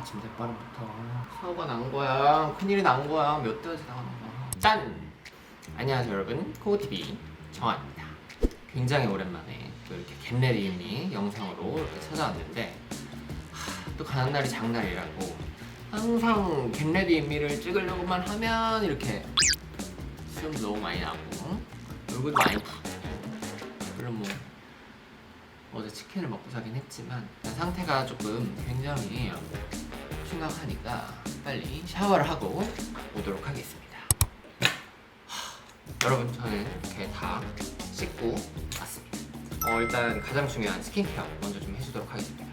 오빠랑부터. 사고가 난 거야. 큰일이 난 거야. 몇 대까지 나가는 거야. 짠! 안녕하세요 여러분. 코고TV 정아입니다. 굉장히 오랜만에 또 이렇게 겟레디미 영상으로 이렇게 찾아왔는데 하, 또 가는 날이 장날이라고 항상 겟레디미를 찍으려고만 하면 이렇게 수염도 너무 많이 나고 얼굴도 많이 붓고. 물론 뭐 어제 치킨을 먹고 자긴 했지만 상태가 조금 굉장히 심각하니까 빨리 샤워를 하고 오도록 하겠습니다. 하, 여러분 저는 이렇게 다 씻고 왔습니다. 어, 일단 가장 중요한 스킨케어 먼저 좀 해주도록 하겠습니다.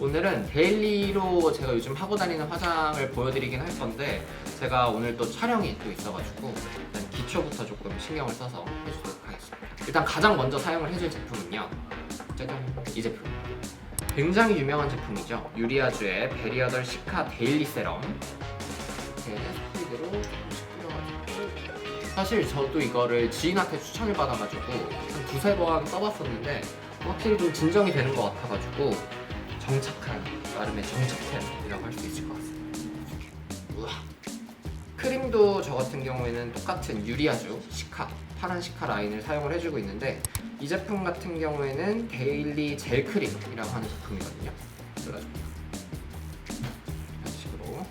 오늘은 데일리로 제가 요즘 하고 다니는 화장을 보여드리긴 할 건데 제가 오늘 또 촬영이 또 있어가지고 일단 기초부터 조금 신경을 써서 해주도록 하겠습니다. 일단 가장 먼저 사용을 해줄 제품은요. 짜잔 이 제품. 굉장히 유명한 제품이죠. 유리아주의 베리어덜 시카 데일리 세럼. 이렇게 스피드로 조금씩 뿌려가지고 사실 저도 이거를 지인한테 추천을 받아가지고 한 두세 번 써봤었는데 확실히 좀 진정이 되는 것 같아가지고 정착한 나름의 정착템이라고 할 수 있을 것 같습니다. 우와. 크림도 저 같은 경우에는 똑같은 유리아주 시카 파란 시카 라인을 사용을 해주고 있는데 이 제품 같은 경우에는 데일리 젤 크림이라고 하는 제품이거든요. 그래가지고 이런 식으로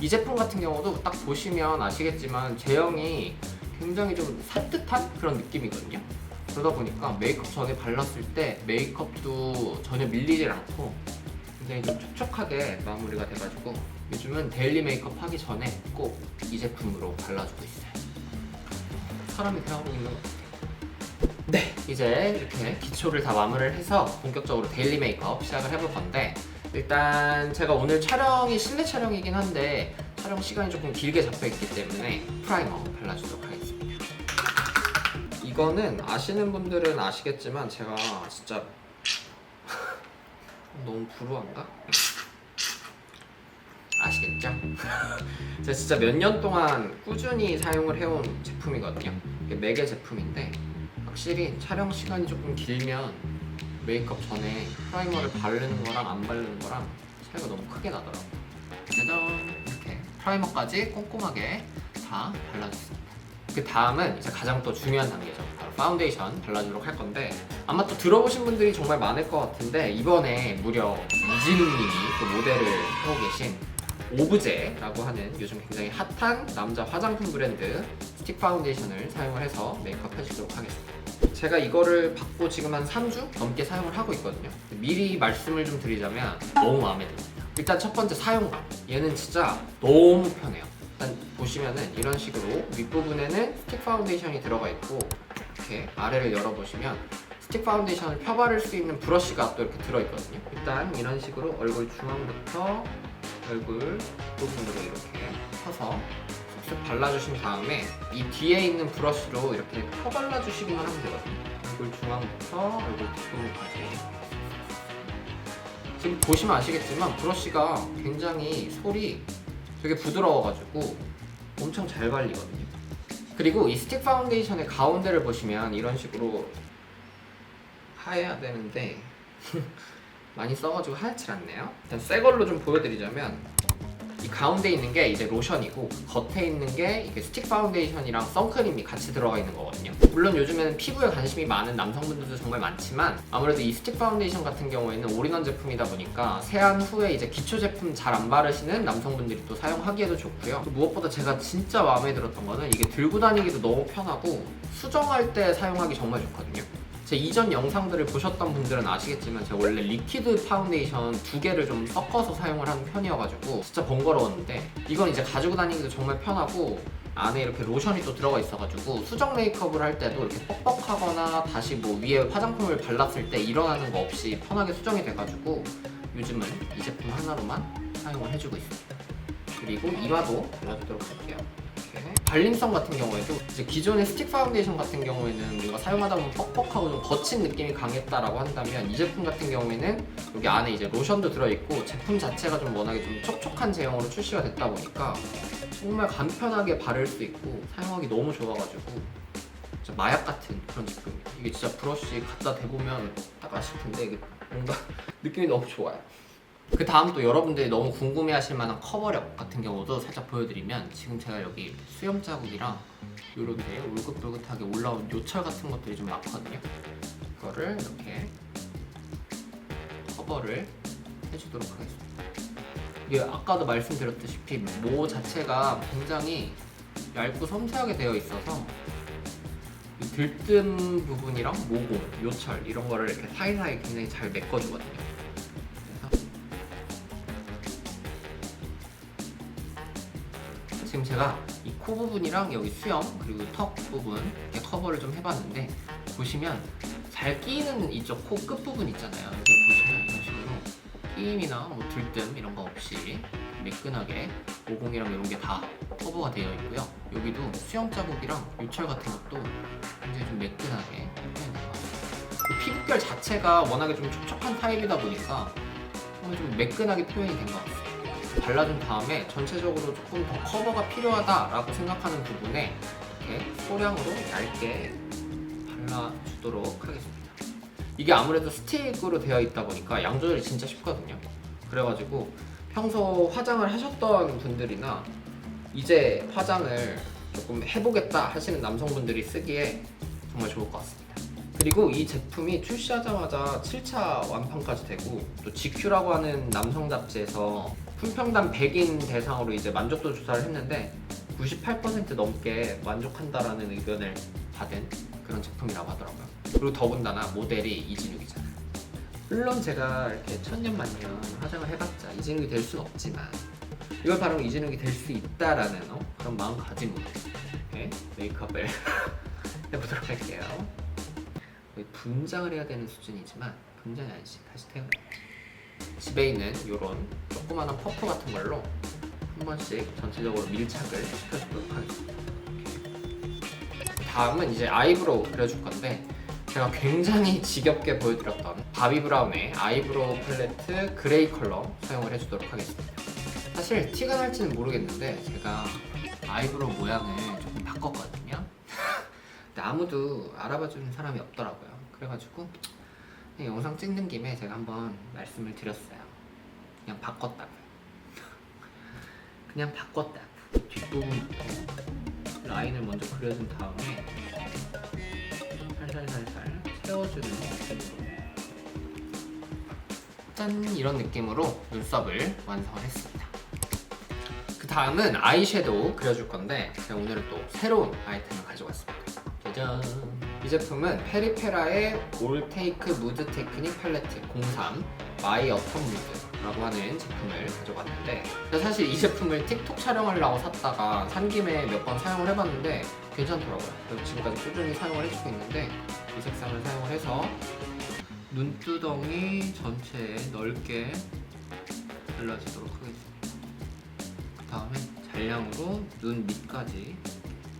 이 제품 같은 경우도 딱 보시면 아시겠지만 제형이 굉장히 좀 산뜻한 그런 느낌이거든요. 그러다 보니까 메이크업 전에 발랐을 때 메이크업도 전혀 밀리질 않고 굉장히 좀 촉촉하게 마무리가 돼가지고 요즘은 데일리 메이크업 하기 전에 꼭 이 제품으로 발라주고 있어요. 사람이 대하고 있는 것. 네, 이제 이렇게 기초를 다 마무리를 해서 본격적으로 데일리 메이크업 시작을 해볼 건데 일단 제가 오늘 촬영이 실내 촬영이긴 한데 촬영 시간이 조금 길게 잡혀 있기 때문에 프라이머 발라주도록 하겠습니다. 이거는 아시는 분들은 아시겠지만 제가 진짜 너무 불우한가? 아시겠죠? 제가 진짜 몇 년 동안 꾸준히 사용을 해온 제품이거든요. 이게 맥의 제품인데 확실히 촬영 시간이 조금 길면 메이크업 전에 프라이머를 바르는 거랑 안 바르는 거랑 차이가 너무 크게 나더라고요. 짜잔 이렇게 프라이머까지 꼼꼼하게 다 발라줬습니다. 그 다음은 이제 가장 또 중요한 단계죠. 바로 파운데이션 발라주도록 할 건데 아마 또 들어보신 분들이 정말 많을 것 같은데 이번에 무려 이진우님이 그 모델을 하고 계신 오브제라고 하는 요즘 굉장히 핫한 남자 화장품 브랜드 스틱 파운데이션을 사용을 해서 메이크업 해주도록 하겠습니다. 제가 이거를 받고 지금 한 3주 넘게 사용을 하고 있거든요. 미리 말씀을 좀 드리자면 너무 마음에 듭니다. 일단 첫 번째 사용감. 얘는 진짜 너무 편해요. 일단 보시면은 이런 식으로 윗부분에는 스틱 파운데이션이 들어가 있고 이렇게 아래를 열어보시면 스틱 파운데이션을 펴바를 수 있는 브러쉬가 또 이렇게 들어있거든요. 일단 이런 식으로 얼굴 중앙부터 얼굴 부분으로 이렇게 펴서 쓱쓱 발라주신 다음에 이 뒤에 있는 브러쉬로 이렇게 펴 발라주시기만 하면 되거든요. 얼굴 중앙부터 얼굴 뒷부분까지. 지금 보시면 아시겠지만 브러쉬가 굉장히 솔이 되게 부드러워가지고 엄청 잘 발리거든요. 그리고 이 스틱 파운데이션의 가운데를 보시면 이런 식으로 하얘야 되는데 많이 써가지고 하얗지 않네요. 일단 새 걸로 좀 보여드리자면 이 가운데 있는 게 이제 로션이고 겉에 있는 게 이게 스틱 파운데이션이랑 선크림이 같이 들어가 있는 거거든요. 물론 요즘에는 피부에 관심이 많은 남성분들도 정말 많지만 아무래도 이 스틱 파운데이션 같은 경우에는 올인원 제품이다 보니까 세안 후에 이제 기초 제품 잘 안 바르시는 남성분들이 또 사용하기에도 좋고요. 또 무엇보다 제가 진짜 마음에 들었던 거는 이게 들고 다니기도 너무 편하고 수정할 때 사용하기 정말 좋거든요. 제 이전 영상들을 보셨던 분들은 아시겠지만 제가 원래 리퀴드 파운데이션 두 개를 좀 섞어서 사용을 하는 편이어가지고 진짜 번거로웠는데 이건 이제 가지고 다니기도 정말 편하고 안에 이렇게 로션이 또 들어가 있어가지고 수정 메이크업을 할 때도 이렇게 뻑뻑하거나 다시 뭐 위에 화장품을 발랐을 때 일어나는 거 없이 편하게 수정이 돼가지고 요즘은 이 제품 하나로만 사용을 해주고 있습니다. 그리고 이마도 발라주도록 할게요. 발림성 같은 경우에도 이제 기존의 스틱 파운데이션 같은 경우에는 우리가 사용하다 보면 뻑뻑하고 좀 거친 느낌이 강했다라고 한다면 이 제품 같은 경우에는 여기 안에 이제 로션도 들어있고 제품 자체가 좀 워낙에 좀 촉촉한 제형으로 출시가 됐다 보니까 정말 간편하게 바를 수 있고 사용하기 너무 좋아가지고 진짜 마약 같은 그런 제품이에요. 이게 진짜 브러쉬 갖다 대보면 딱 아실 텐데 이게 뭔가 느낌이 너무 좋아요. 그 다음 또 여러분들이 너무 궁금해 하실 만한 커버력 같은 경우도 살짝 보여드리면 지금 제가 여기 수염 자국이랑 이렇게 울긋불긋하게 올라온 요철 같은 것들이 좀 많거든요. 이거를 이렇게 커버를 해주도록 하겠습니다. 이게 아까도 말씀드렸다시피 모 자체가 굉장히 얇고 섬세하게 되어 있어서 이 들뜸 부분이랑 모공, 요철 이런 거를 이렇게 사이사이 굉장히 잘 메꿔주거든요. 지금 제가 이 코 부분이랑 여기 수염 그리고 턱 부분 이렇게 커버를 좀 해봤는데 보시면 잘 끼이는 이쪽 코 끝 부분 있잖아요. 여기 보시면 이런 식으로 끼임이나 뭐 들뜸 이런 거 없이 매끈하게 모공이랑 이런 게 다 커버가 되어 있고요. 여기도 수염 자국이랑 요철 같은 것도 굉장히 좀 매끈하게 표현된 것 같아요. 그 피부결 자체가 워낙에 좀 촉촉한 타입이다 보니까 좀 매끈하게 표현이 된 것 같아요. 발라준 다음에 전체적으로 조금 더 커버가 필요하다라고 생각하는 부분에 이렇게 소량으로 얇게 발라주도록 하겠습니다. 이게 아무래도 스틱으로 되어 있다 보니까 양 조절이 진짜 쉽거든요. 그래가지고 평소 화장을 하셨던 분들이나 이제 화장을 조금 해보겠다 하시는 남성분들이 쓰기에 정말 좋을 것 같습니다. 그리고 이 제품이 출시하자마자 7차 완판까지 되고 또 GQ라고 하는 남성 잡지에서 품평단 100인 대상으로 이제 만족도 조사를 했는데 98% 넘게 만족한다라는 의견을 받은 그런 제품이라고 하더라고요. 그리고 더군다나 모델이 이진욱이잖아요. 물론 제가 이렇게 천년만년 화장을 해봤자 이진욱이 될 수는 없지만 이걸 바르면 이진욱이 될 수 있다라는 어? 그런 마음가짐으로 메이크업을 해보도록 할게요. 분장을 해야 되는 수준이지만 분장이 아니지 다시 태우네. 집에 있는 이런 조그마한 퍼프 같은 걸로 한 번씩 전체적으로 밀착을 시켜주도록 하겠습니다. 다음은 이제 아이브로우 그려줄 건데 제가 굉장히 지겹게 보여드렸던 바비 브라운의 아이브로우 팔레트 그레이 컬러 사용을 해주도록 하겠습니다. 사실 티가 날지는 모르겠는데 제가 아이브로우 모양을 조금 바꿨거든요. 근데 아무도 알아봐주는 사람이 없더라고요. 그래가지고 영상 찍는 김에 제가 한번 말씀을 드렸어요. 그냥 바꿨다고요. 그냥 바꿨다. 뒷부분부터 라인을 먼저 그려준 다음에 살살살살 채워주는 느낌으로 짠 이런 느낌으로 눈썹을 완성을 했습니다. 그 다음은 아이섀도우 그려줄 건데 제가 오늘은 또 새로운 아이템을 가져왔습니다. 짜잔! 이 제품은 페리페라의 올테이크 무드 테크닉 팔레트 03 마이 어텀 무드라고 하는 제품을 가져왔는데 사실 이 제품을 틱톡 촬영하려고 샀다가 산 김에 몇 번 사용을 해봤는데 괜찮더라고요. 그래서 지금까지 꾸준히 사용을 해주고 있는데 이 색상을 사용을 해서 눈두덩이 전체에 넓게 발라주도록 하겠습니다. 그 다음에 잔량으로 눈 밑까지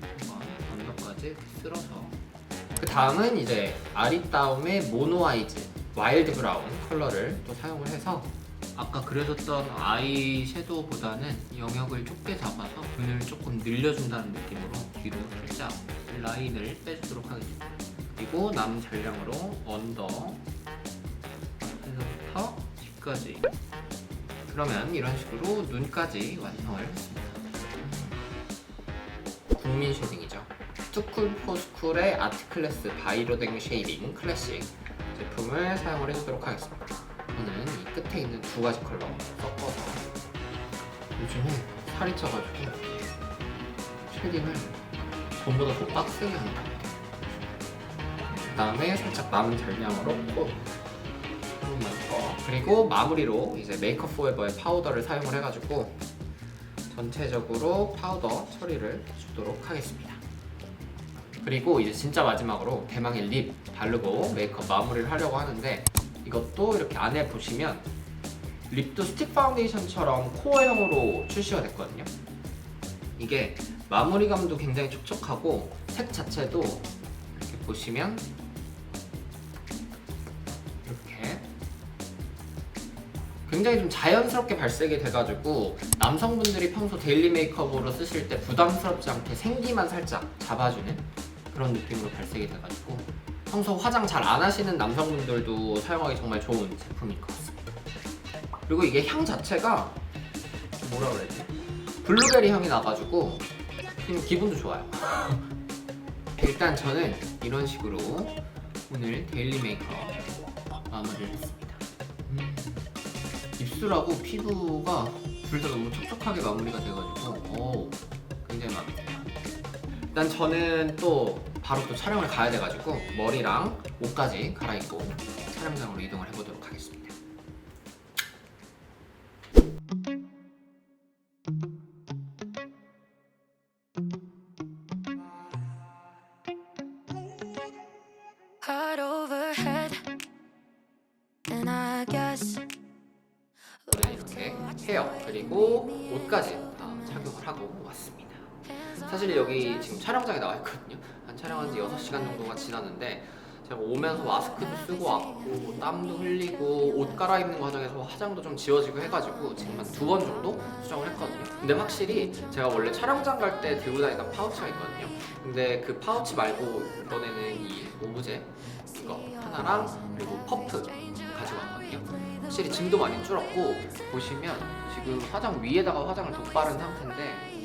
한번 언더까지 쓸어서 그 다음은 이제 아리따움의 모노아이즈 와일드 브라운 컬러를 또 사용을 해서 아까 그려줬던 아이 섀도우보다는 영역을 좁게 잡아서 눈을 조금 늘려준다는 느낌으로 뒤로 살짝 라인을 빼주도록 하겠습니다. 그리고 남은 잔량으로 언더 에서부터 뒤까지 그러면 이런 식으로 눈까지 완성을 했습니다. 국민 쉐딩 이죠. 투쿨 포스쿨의 아트클래스 바이로댕 쉐이딩 클래식 제품을 사용을 해주도록 하겠습니다. 저는 이 끝에 있는 두 가지 컬러 섞어서 요즘에 살이 쪄가지고 쉐딩을 전보다 더 빡세게 하는 것 같아요. 그 다음에 살짝 남은 잔량으로 코 그리고 마무리로 이제 메이크업 포에버의 파우더를 사용을 해가지고 전체적으로 파우더 처리를 해주도록 하겠습니다. 그리고 이제 진짜 마지막으로 대망의 립 바르고 메이크업 마무리를 하려고 하는데 이것도 이렇게 안에 보시면 립도 스틱 파운데이션처럼 코어형으로 출시가 됐거든요. 이게 마무리감도 굉장히 촉촉하고 색 자체도 이렇게 보시면 이렇게 굉장히 좀 자연스럽게 발색이 돼가지고 남성분들이 평소 데일리 메이크업으로 쓰실 때 부담스럽지 않게 생기만 살짝 잡아주는 그런 느낌으로 발색이 돼가지고 평소 화장 잘 안 하시는 남성분들도 사용하기 정말 좋은 제품일 것 같습니다. 그리고 이게 향 자체가 뭐라 그래야 지? 블루베리 향이 나가지고 좀 기분도 좋아요. 일단 저는 이런 식으로 오늘 데일리 메이크업 마무리를 했습니다. 음, 입술하고 피부가 둘 다 너무 촉촉하게 마무리가 돼가지고 오, 굉장히 마음에 들어요. 일단 저는 또 바로 또 촬영을 가야 돼가지고 머리랑 옷까지 갈아입고 촬영장으로 이동을 해보도록 하겠습니다. 네, 이렇게 헤어 그리고 옷까지 다 착용을 하고 왔습니다. 사실 여기 지금 촬영장에 나와 있거든요. 한 촬영한 지 6시간 정도가 지났는데 제가 오면서 마스크도 쓰고 왔고 땀도 흘리고 옷 갈아입는 과정에서 화장도 좀 지워지고 해가지고 지금 한 두 번 정도 수정을 했거든요. 근데 확실히 제가 원래 촬영장 갈 때 들고 다니던 파우치가 있거든요. 근데 그 파우치 말고 이번에는 이 오브제 이거 하나랑 그리고 퍼프 가지고 왔거든요. 확실히 짐도 많이 줄었고 보시면 지금 화장 위에다가 화장을 덧바른 상태인데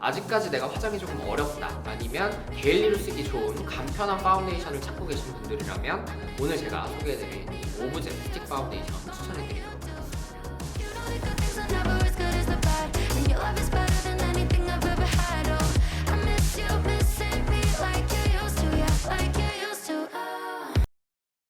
아직까지 내가 화장이 조금 어렵다 아니면 데일리로 쓰기 좋은 간편한 파운데이션을 찾고 계신 분들이라면 오늘 제가 소개해드린 이 오브제 스틱 파운데이션 추천해드리도록 하겠습니다.